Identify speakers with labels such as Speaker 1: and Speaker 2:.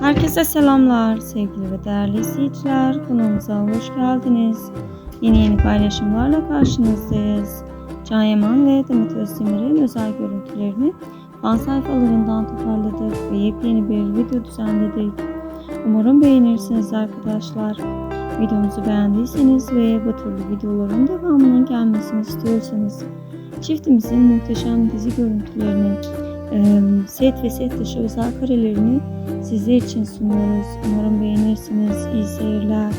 Speaker 1: Herkese selamlar sevgili ve değerli izleyiciler. Kanalımıza hoş geldiniz. Yeni yeni paylaşımlarla karşınızdayız. Can Yaman ve Demet Özdemir'in özel görüntülerini fan sayfalarından toparladık ve yepyeni bir video düzenledik. Umarım beğenirsiniz arkadaşlar. Videomuzu beğendiyseniz ve bu türlü videoların devamının gelmesini istiyorsanız çiftimizin muhteşem dizi görüntülerini, set ve set dışı özel karelerini sizler için sunuyoruz. Umarım beğenirsiniz. İyi seyirler.